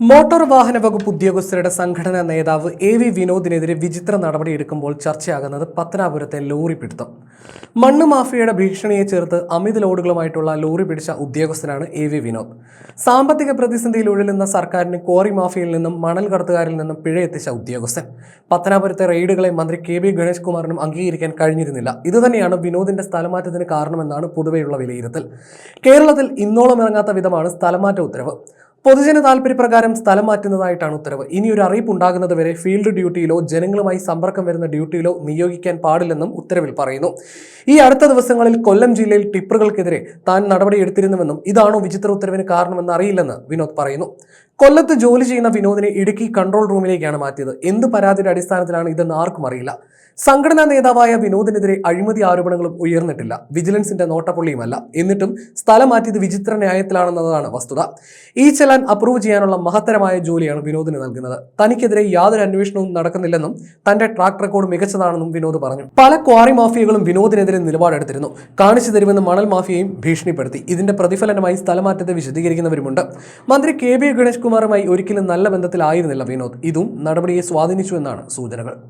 Motor വാഹന വകുപ്പ് ഉദ്യോഗസ്ഥരുടെ സംഘടനാ നേതാവ് എ വി വിനോദിനെതിരെ വിചിത്ര നടപടിയെടുക്കുമ്പോൾ ചർച്ചയാകുന്നത് പത്തനാപുരത്തെ ലോറി പിടുത്തം. മണ്ണ് മാഫിയയുടെ ഭീഷണിയെ ചേർത്ത് അമിത ലോഡുകളുമായിട്ടുള്ള ലോറി പിടിച്ച ഉദ്യോഗസ്ഥനാണ് എ വി വിനോദ്. സാമ്പത്തിക പ്രതിസന്ധിയിൽ ഉഴലുന്ന സർക്കാരിന് ക്വാറി മാഫിയയിൽ നിന്നും മണൽ കടത്തുകാരിൽ നിന്നും പിഴ എത്തിച്ച ഉദ്യോഗസ്ഥൻ. പത്തനാപുരത്തെ റെയ്ഡുകളെ മന്ത്രി കെ ബി ഗണേഷ് കുമാറിനും അംഗീകരിക്കാൻ കഴിഞ്ഞിരുന്നില്ല. ഇതുതന്നെയാണ് വിനോദിന്റെ സ്ഥലമാറ്റത്തിന് കാരണമെന്നാണ് പൊതുവെയുള്ള വിലയിരുത്തൽ. കേരളത്തിൽ ഇന്നോളം ഇറങ്ങാത്ത വിധമാണ് സ്ഥലമാറ്റ ഉത്തരവ്. പൊതുജന താല്പര്യപ്രകാരം സ്ഥലം മാറ്റുന്നതായിട്ടാണ് ഉത്തരവ്. ഇനി ഒരു അറിയിപ്പ് ഉണ്ടാകുന്നത് വരെ ഫീൽഡ് ഡ്യൂട്ടിയിലോ ജനങ്ങളുമായി സമ്പർക്കം വരുന്ന ഡ്യൂട്ടിയിലോ നിയോഗിക്കാൻ പാടില്ലെന്നും ഉത്തരവിൽ പറയുന്നു. ഈ അടുത്ത ദിവസങ്ങളിൽ കൊല്ലം ജില്ലയിൽ ടിപ്പറുകൾക്കെതിരെ താൻ നടപടിയെടുത്തിരുന്നുവെന്നും ഇതാണോ വിചിത്ര ഉത്തരവിന് കാരണമെന്ന് അറിയില്ലെന്ന് വിനോദ് പറയുന്നു. കൊല്ലത്ത് ജോലി ചെയ്യുന്ന വിനോദിനെ ഇടുക്കി കൺട്രോൾ റൂമിലേക്കാണ് മാറ്റിയത്. എന്ത് പരാതിയുടെ അടിസ്ഥാനത്തിലാണ് ഇതെന്ന് ആർക്കും അറിയില്ല. സംഘടനാ നേതാവായ വിനോദിനെതിരെ അഴിമതി ആരോപണങ്ങളും ഉയർന്നിട്ടില്ല. വിജിലൻസിന്റെ നോട്ടപ്പുള്ളിയുമല്ല. എന്നിട്ടും സ്ഥലം മാറ്റിയത് വിചിത്ര ന്യായത്തിലാണെന്നതാണ് വസ്തുത. ഈ ചെലാൻ അപ്രൂവ് ചെയ്യാനുള്ള മഹത്തരമായ ജോലിയാണ് വിനോദിന് നൽകുന്നത്. തനിക്കെതിരെ യാതൊരു അന്വേഷണവും നടക്കുന്നില്ലെന്നും തന്റെ ട്രാക്ക് റെക്കോർഡ് മികച്ചതാണെന്നും വിനോദ് പറഞ്ഞു. പല ക്വാറി മാഫിയകളും വിനോദിനെതിരെ നിലപാടെടുത്തിരുന്നു. കാണിച്ചു തരുമെന്ന് മണൽ മാഫിയയും ഭീഷണിപ്പെടുത്തി. ഇതിന്റെ പ്രതിഫലനമായി സ്ഥലമാറ്റത്തെ വിശദീകരിക്കുന്നവരുമുണ്ട്. മന്ത്രി കെ ബി ഗണേഷ് കുമാറുമായി ഒരിക്കലും നല്ല ബന്ധത്തിലായിരുന്നില്ല വിനോദ്. ഇതും നടപടിയെ സ്വാധീനിച്ചു എന്നാണ് സൂചനകൾ.